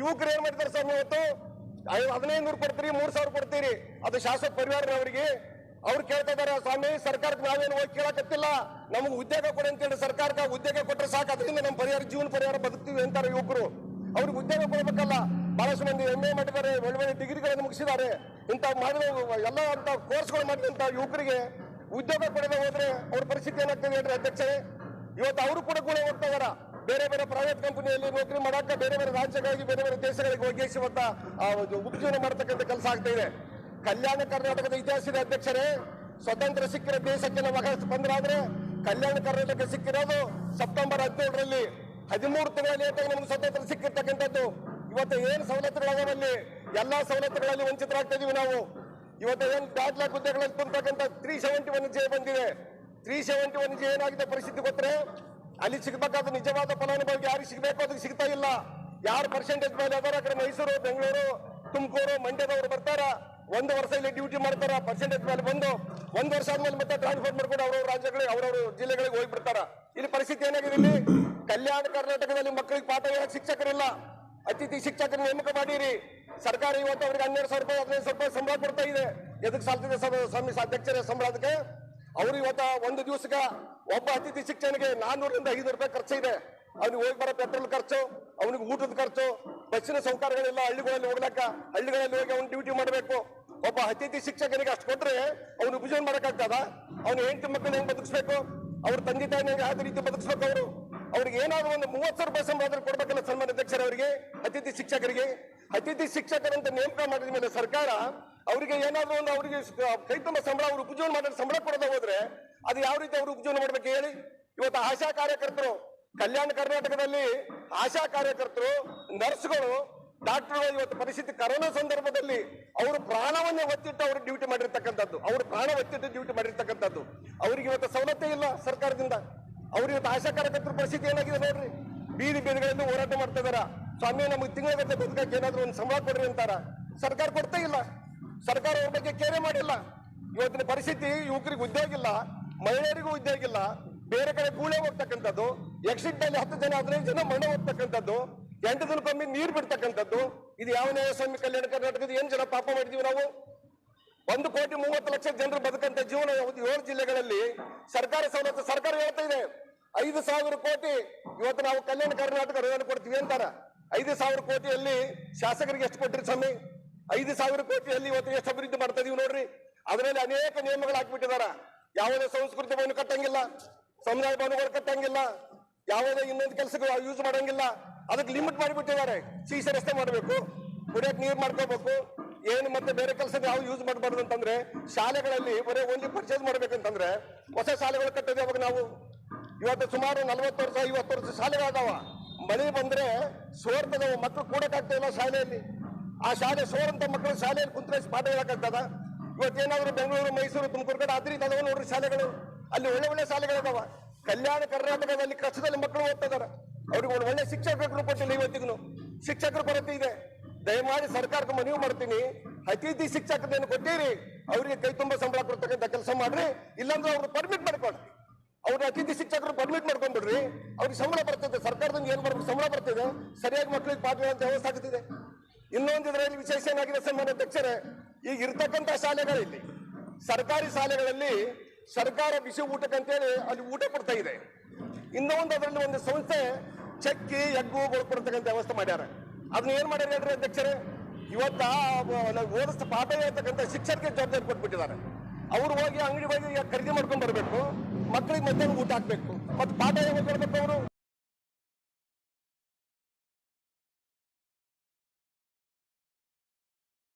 ಯುವಕರು ಏನ್ ಮಾಡ್ತಾರೆ ಸರ್ ಇವತ್ತು ಹದಿನೈದು ನೂರು ಕೊಡ್ತೀರಿ, ಮೂರ್ ಸಾವಿರ ಕೊಡ್ತೀರಿ? ಅದು ಶಾಸಕ ಪರಿವಾರದವರಿಗೆ ಅವ್ರು ಕೇಳ್ತಾ ಇದಾರೆ ಸ್ವಾಮಿ, ಸರ್ಕಾರಕ್ಕೆ ನಾವೇನು ಹೋಗಿ ಕೇಳಕತ್ತಿಲ್ಲ. ನಮ್ಗೆ ಉದ್ಯೋಗ ಕೊಡಿ ಅಂತೇಳಿ ಸರ್ಕಾರಕ್ಕೆ ಉದ್ಯೋಗ ಕೊಟ್ಟರೆ ಸಾಕು, ಅದರಿಂದ ನಮ್ಮ ಪರಿಹಾರ ಜೀವನ ಪರಿಹಾರ ಬದುಕ್ತೀವಿ ಅಂತಾರೆ ಯುವಕರು. ಅವ್ರಿಗೆ ಉದ್ಯೋಗ ಕೊಡ್ಬೇಕಲ್ಲ. ಬಹಳಷ್ಟು ಮಂದಿ ಎಂ ಎ ಮಾಡಿದ್ದಾರೆ ಒಳ್ಳೆ ಒಳ್ಳೆ ಡಿಗ್ರಿಗಳನ್ನು ಮುಗಿಸಿದ್ದಾರೆ. ಇಂಥ ಮಾಡಿದ ಎಲ್ಲ ಅಂತ ಕೋರ್ಸ್ಗಳು ಮಾಡಿದಂತ ಯುವಕರಿಗೆ ಉದ್ಯೋಗ ಕೊಡದೆ ಹೋದ್ರೆ ಅವ್ರ ಪರಿಸ್ಥಿತಿ ಏನಾಗ್ತದೆ ಹೇಳ್ರಿ ಅಧ್ಯಕ್ಷರೇ? ಇವತ್ತು ಅವರು ಕೂಡ ಗುಣ ಹೋಗ್ತಾ ಇದಾರ ಬೇರೆ ಬೇರೆ ಪ್ರೈವೇಟ್ ಕಂಪನಿಯಲ್ಲಿ ನೌಕರಿ ಮಾಡಕ್ಕ ಬೇರೆ ಬೇರೆ ರಾಜ್ಯಗಳಿಗೆ, ಬೇರೆ ಬೇರೆ ದೇಶಗಳಿಗೆ ಹೋಗಿ ಇವತ್ತ ಆ ಒಂದು ಉಪಜೀವನ ಮಾಡತಕ್ಕಂಥ ಕೆಲಸ ಆಗ್ತಾ ಇದೆ. ಕಲ್ಯಾಣ ಕರ್ನಾಟಕದ ಇತಿಹಾಸದ ಅಧ್ಯಕ್ಷರೇ, ಸ್ವತಂತ್ರ ಸಿಕ್ಕಿರೋ ದೇಶಕ್ಕೆ ನಾವು ಆಗಸ್ಟ್ ಬಂದ್ರಾದ್ರೆ, ಕಲ್ಯಾಣ ಕರ್ನಾಟಕ ಸಿಕ್ಕಿರೋದು ಸೆಪ್ಟೆಂಬರ್ ಹದಿನೇಳರಲ್ಲಿ, ಹದಿಮೂರು ತಿಂಗಳ ಲೇಟಾಗಿ ನಮ್ಗೆ ಸ್ವತಂತ್ರ ಸಿಕ್ಕಿರ್ತಕ್ಕಂಥದ್ದು. ಇವತ್ತು ಏನು ಸವಲತ್ತುಗಳಾಗವಲ್ಲಿ ಎಲ್ಲಾ ಸವಲತ್ತುಗಳಲ್ಲಿ ವಂಚಿತರಾಗ್ತಾ ಇದೀವಿ ನಾವು. ಇವತ್ತು ಏನು ದಾಖಲಾ ಹುದ್ದೆಗಳಲ್ಲಿ ತುಂಬತಕ್ಕಂಥ ತ್ರೀ ಸೆವೆಂಟಿ ಒನ್ ಜೆ ಬಂದಿದೆ. ತ್ರೀ ಸೆವೆಂಟಿ ಒನ್ ಜೆ ಏನಾಗಿದೆ ಪರಿಸ್ಥಿತಿ ಗೊತ್ತರೆ? ಅಲ್ಲಿ ಸಿಗ್ಬೇಕಾದ ನಿಜವಾದ ಫಲಾನುಭವಿಗೆ ಯಾರಿಗೆ ಸಿಗಬೇಕು ಅದಕ್ಕೆ ಸಿಗ್ತಾ ಇಲ್ಲ. ಯಾರು ಪರ್ಸೆಂಟೇಜ್ ಮೇಲೆ ಅದಾರ ಕಡೆ ಮೈಸೂರು, ಬೆಂಗಳೂರು, ತುಮಕೂರು, ಮಂಡ್ಯದವರು ಬರ್ತಾರ. ಒಂದು ವರ್ಷ ಇಲ್ಲಿ ಡ್ಯೂಟಿ ಮಾಡ್ತಾರ ಪರ್ಸೆಂಟೇಜ್ ಮೇಲೆ ಬಂದು ಒಂದು ವರ್ಷ ಆದ್ಮೇಲೆ ಮತ್ತೆ ಟ್ರಾನ್ಸ್ಫರ್ ಮಾಡ್ಕೊಂಡು ಅವ್ರವ್ರ ರಾಜ್ಯಗಳಿಗೆ, ಅವ್ರವ್ರ ಜಿಲ್ಲೆಗಳಿಗೆ ಹೋಗಿ ಬಿಡ್ತಾರ ಇಲ್ಲಿ ಪರಿಸ್ಥಿತಿ ಏನಾಗಿದೆ ಇಲ್ಲಿ? ಕಲ್ಯಾಣ ಕರ್ನಾಟಕದಲ್ಲಿ ಮಕ್ಕಳಿಗೆ ಪಾಠ ಹೇಳಕ್ ಶಿಕ್ಷಕರಿಲ್ಲ. ಅತಿಥಿ ಶಿಕ್ಷಕರ ನೇಮಕ ಮಾಡಿರಿ. ಸರ್ಕಾರ ಇವತ್ತು ಅವ್ರಿಗೆ ಹನ್ನೆರಡು ಸಾವಿರ ರೂಪಾಯಿ, ಹದಿನೈದು ಸಾವಿರ ರೂಪಾಯಿ ಸಂಬಳ ಕೊಡ್ತಾ ಇದೆ. ಎದಕ್ಕೆ ಸಾಲ್ತಿದೆ ಸ್ವಾಮಿ ಅಧ್ಯಕ್ಷರ ಸಂಬಳ ಅದಕ್ಕೆ ಅವ್ರು ಇವತ್ತ ಒಂದು ದಿವಸಕ್ಕೆ ಒಬ್ಬ ಅತಿಥಿ ಶಿಕ್ಷಣಿಗೆ ನಾನ್ನೂರರಿಂದ ಐದು ರೂಪಾಯಿ ಖರ್ಚು ಇದೆ. ಅವ್ನಿಗೆ ಹೋಗಿ ಬರೋ ಪೆಟ್ರೋಲ್ ಖರ್ಚು, ಅವನಿಗೆ ಊಟದ ಖರ್ಚು, ಬಸ್ಸಿನ ಸೌಕರ್ಯಗಳಿಲ್ಲ, ಹಳ್ಳಿಗಳಲ್ಲಿ ಹೋಗ್ಲಕ್ಕ ಹಳ್ಳಿಗಳಲ್ಲಿ ಹೋಗಿ ಅವ್ನು ಡ್ಯೂಟಿ ಮಾಡಬೇಕು. ಒಬ್ಬ ಅತಿಥಿ ಶಿಕ್ಷಕನಿಗೆ ಅಷ್ಟು ಕೊಟ್ರೆ ಅವ್ನು ಉಪಜೀವನ ಮಾಡೋಕ್ಕಾಗ್ತದ ಅವ್ನು ಹೆಂಡತಿ ಮಕ್ಕಳು ಹೆಂಗೆ ಬದುಕಿಸ್ಬೇಕು? ಅವ್ರ ತಂದೆ ತಾಯಿನ ಯಾವ ರೀತಿ ಬದುಕಿಸ್ಬೇಕು ಅವರು? ಅವ್ರಿಗೆ ಏನಾದ್ರು ಒಂದು ಮೂವತ್ತು ಸಾವಿರ ರೂಪಾಯಿ ಸಂಬಂಧ ಕೊಡ್ಬೇಕಲ್ಲ ಸನ್ಮಾನ ಅಧ್ಯಕ್ಷರವರಿಗೆ, ಅತಿಥಿ ಶಿಕ್ಷಕರಿಗೆ. ಅತಿಥಿ ಶಿಕ್ಷಕರಂತ ನೇಮಕ ಮಾಡಿದ ಮೇಲೆ ಸರ್ಕಾರ ಅವರಿಗೆ ಏನಾದರೂ ಒಂದು ಅವರಿಗೆ ಕೈ ತುಂಬ ಸಂಬಳ, ಅವರು ಉಪಜೀವನ ಮಾಡಿದ್ರೆ ಸಂಬಳ ಕೊಡದೆ ಹೋದ್ರೆ ಅದು ಯಾವ ರೀತಿ ಅವರು ಉಪಜೀವನ ಮಾಡ್ಬೇಕು ಹೇಳಿ? ಇವತ್ತು ಆಶಾ ಕಾರ್ಯಕರ್ತರು, ಕಲ್ಯಾಣ ಕರ್ನಾಟಕದಲ್ಲಿ ಆಶಾ ಕಾರ್ಯಕರ್ತರು, ನರ್ಸ್ಗಳು, ಡಾಕ್ಟರ್ಗಳು ಇವತ್ತು ಪರಿಸ್ಥಿತಿ ಕರೋನಾ ಸಂದರ್ಭದಲ್ಲಿ ಅವರು ಪ್ರಾಣವನ್ನೇ ಒತ್ತಿಟ್ಟು ಅವರು ಡ್ಯೂಟಿ ಮಾಡಿರ್ತಕ್ಕಂಥದ್ದು. ಅವರು ಪ್ರಾಣ ಒತ್ತಿಟ್ಟು ಡ್ಯೂಟಿ ಮಾಡಿರ್ತಕ್ಕಂಥದ್ದು. ಅವರಿಗೆ ಇವತ್ತು ಸವಲತ್ತೆ ಇಲ್ಲ ಸರ್ಕಾರದಿಂದ. ಅವ್ರು ಇವತ್ತು ಆಶಾ ಕಾರ್ಯಕರ್ತರ ಪರಿಸ್ಥಿತಿ ಏನಾಗಿದೆ ನೋಡ್ರಿ? ಬೀದಿ ಬೀದಿಗಳಲ್ಲಿ ಹೋರಾಟ ಮಾಡ್ತಾ ಇದಾರ. ಸ್ವಾಮಿ, ನಮಗೆ ತಿಂಗಳ ಬದುಕಕ್ಕೆ ಏನಾದ್ರು ಒಂದು ಸಂಬಳ ಕೊಡ್ರಿ ಅಂತಾರ. ಸರ್ಕಾರ ಕೊಡ್ತಾ ಇಲ್ಲ. ಸರ್ಕಾರ ಅವ್ರ ಬಗ್ಗೆ ಕೇರೆ ಮಾಡಿಲ್ಲ. ಇವತ್ತಿನ ಪರಿಸ್ಥಿತಿ ಯುವಕರಿಗೆ ಉದ್ಯೋಗ ಇಲ್ಲ, ಮಹಿಳೆಯರಿಗೂ ಉದ್ಯೋಗ ಇಲ್ಲ. ಬೇರೆ ಕಡೆ ಕೂಳೆ ಹೋಗ್ತಕ್ಕಂಥದ್ದು. ಎಕ್ಸಿಟ್ನಲ್ಲಿ ಹತ್ತು ಜನ ಹದಿನೈದು ಜನ ಮಣ್ಣು ಹೋಗ್ತಕ್ಕಂಥದ್ದು. ಎಂಟು ದಿನಕ್ಕೊಮ್ಮೆ ನೀರು ಬಿಡ್ತಕ್ಕಂಥದ್ದು. ಇದು ಯಾವ ನ್ಯಾಯಸ್ವಾಮಿ ಕಲ್ಯಾಣ ಕರ್ನಾಟಕದ ಏನ್ ಜನ ಪಾಪ ಮಾಡಿದೀವಿ ನಾವು? ಒಂದು ಕೋಟಿ ಮೂವತ್ತು ಲಕ್ಷ ಜನರು ಬದುಕಂತ ಜೀವನ ಏಳು ಜಿಲ್ಲೆಗಳಲ್ಲಿ ಸರ್ಕಾರ ಸವಲತ್ತು, ಸರ್ಕಾರ ಹೇಳ್ತಾ ಇದೆ. ಐದು ಸಾವಿರ ಕೋಟಿ ಇವತ್ತು ನಾವು ಕಲ್ಯಾಣ ಕರ್ನಾಟಕ ಅನುದಾನ ಕೊಡ್ತೀವಿ ಅಂತಾರ. ಐದು ಸಾವಿರ ಕೋಟಿಯಲ್ಲಿ ಶಾಸಕರಿಗೆ ಎಷ್ಟು ಕೊಟ್ಟಿರಿ ಸ್ವಾಮಿ? ಐದು ಸಾವಿರ ಕೋಟಿಯಲ್ಲಿ ಇವತ್ತು ಎಷ್ಟು ಅಭಿವೃದ್ಧಿ ಮಾಡ್ತಾ ಇದೀವಿ ನೋಡ್ರಿ. ಅದರಲ್ಲಿ ಅನೇಕ ನಿಯಮಗಳು ಹಾಕ್ಬಿಟ್ಟಿದಾರ. ಯಾವುದೇ ಸಂಸ್ಕೃತಿ ಭವನ ಕಟ್ಟಂಗಿಲ್ಲ, ಸಮುದಾಯ ಭವನಗಳು ಕಟ್ಟಂಗಿಲ್ಲ, ಯಾವುದೇ ಇನ್ನೊಂದು ಕೆಲಸಗಳು ಯೂಸ್ ಮಾಡಂಗಿಲ್ಲ. ಅದಕ್ಕೆ ಲಿಮಿಟ್ ಮಾಡಿಬಿಟ್ಟಿದ್ದಾರೆ. ಸೀಸ ರಸ್ತೆ ಮಾಡಬೇಕು ಕುಡಿಯಕ್ ನೀರು ಮಾಡ್ಕೋಬೇಕು. ಏನು ಮತ್ತೆ ಬೇರೆ ಕೆಲಸ ಯಾವ ಯೂಸ್ ಮಾಡಬಾರ್ದು ಅಂತಂದ್ರೆ, ಶಾಲೆಗಳಲ್ಲಿ ಬರೀ ಒಂದು ಪರ್ಚೇಸ್ ಮಾಡ್ಬೇಕಂತಂದ್ರೆ ಹೊಸ ಶಾಲೆಗಳು ಕಟ್ಟಿದೆ ಅವಾಗ ನಾವು. ಇವತ್ತು ಸುಮಾರು ನಲವತ್ತು ವರ್ಷ, ಐವತ್ತು ವರ್ಷ ಶಾಲೆಗಳಾದವ. ಮಳೆ ಬಂದ್ರೆ ಸೋರ್ತದವ ಮಕ್ಕಳು ಕೂಡಕ್ಕಾಗ್ತಾ ಇಲ್ಲ ಶಾಲೆಯಲ್ಲಿ. ಆ ಶಾಲೆ ಸೋರಂತ ಮಕ್ಕಳು ಶಾಲೆಯಲ್ಲಿ ಕುಂತ್ರೆ ಪಾಠ ಹೇಳಕ್ಕಾಗ್ತದ ಇವತ್ತೇನಾದ್ರೂ ಬೆಂಗಳೂರು, ಮೈಸೂರು, ತುಮಕೂರು ಕಡೆ ಆದ್ರಿ ಅದಾವ ನೋಡ್ರಿ ಶಾಲೆಗಳು. ಅಲ್ಲಿ ಒಳ್ಳೆ ಒಳ್ಳೆ ಶಾಲೆಗಳದಾವ. ಕಲ್ಯಾಣ ಕರ್ನಾಟಕದಲ್ಲಿ ಕಷ್ಟದಲ್ಲಿ ಮಕ್ಕಳು ಓದ್ತಾ ಅವ್ರಿಗೆ ಒಂದು ಒಳ್ಳೆ ಶಿಕ್ಷಕರು ಕೊಟ್ಟಿಲ್ಲ ಇವತ್ತಿಗೂ ಶಿಕ್ಷಕರ ಕೊರತೆ ಇದೆ. ದಯಮಾಡಿ ಸರ್ಕಾರಕ್ಕೆ ಮನವಿ ಮಾಡ್ತೀನಿ. ಅತಿಥಿ ಶಿಕ್ಷಕರನ್ನು ಕೊಟ್ಟಿರಿ, ಅವರಿಗೆ ಕೈ ತುಂಬ ಸಂಬಳ ಕೊಡ್ತಕ್ಕಂಥ ಕೆಲಸ ಮಾಡ್ರಿ. ಇಲ್ಲಾಂದ್ರೆ ಅವ್ರು ಪರ್ಮಿಟ್ ಮಾಡ್ಕೊಳ್ರಿ ಅವ್ರ ಅತಿಥಿ ಶಿಕ್ಷಕರು ಪರ್ಮಿಟ್ ಮಾಡ್ಕೊಂಡ್ಬಿಡ್ರಿ. ಅವ್ರಿಗೆ ಸಂಬಳ ಬರ್ತದೆ. ಸರ್ಕಾರದಿಂದ ಏನ್ ಬರ್ಬೇಕು ಸಂಬಳ ಬರ್ತದೆ. ಸರಿಯಾಗಿ ಮಕ್ಕಳಿಗೆ ಪಾಠ ವ್ಯವಸ್ಥೆ ಆಗ್ತಿದೆ. ಇನ್ನೊಂದು ಇದರಲ್ಲಿ ವಿಶೇಷ ಏನಾಗಿದೆ ಸನ್ಮಾನ್ಯ ಅಧ್ಯಕ್ಷರೇ, ಈಗ ಇರ್ತಕ್ಕಂಥ ಶಾಲೆಗಳಲ್ಲಿ, ಸರ್ಕಾರಿ ಶಾಲೆಗಳಲ್ಲಿ ಸರ್ಕಾರ ಬಿಸಿ ಊಟಕ್ಕಂತೇಳಿ ಅಲ್ಲಿ ಊಟ ಕೊಡ್ತಾ ಇದೆ. ಇನ್ನೊಂದು ಅದರಲ್ಲಿ ಒಂದು ಸಂಸ್ಥೆ ಚಕ್ಕಿ, ಎಗ್ಗು ಕೊಡ್ತಕ್ಕಂಥ ವ್ಯವಸ್ಥೆ ಮಾಡ್ಯಾರ. ಅದನ್ನ ಏನ್ ಮಾಡ್ಯಾರ ಹೇಳ್ರಿ ಅಧ್ಯಕ್ಷರೇ? ಇವತ್ತ ಓದಿಸ್ತ ಪಾಠ ಹೇಳ್ತಕ್ಕಂಥ ಶಿಕ್ಷಕರಿಗೆ ಜವಾಬ್ದಾರಿ ಕೊಟ್ಬಿಟ್ಟಿದ್ದಾರೆ. ಅವ್ರು ಹೋಗಿ ಅಂಗಡಿ ಹೋಗಿ ಖರೀದಿ ಮಾಡ್ಕೊಂಡು ಬರಬೇಕು ಮಕ್ಕಳಿಗೆ ಮಧ್ಯಾಹ್ನ ಊಟ ಹಾಕ್ಬೇಕು, ಮತ್ತೆ ಪಾಠ ಯಾವಾಗ ಕೊಡ್ಬೇಕು ಅವರು.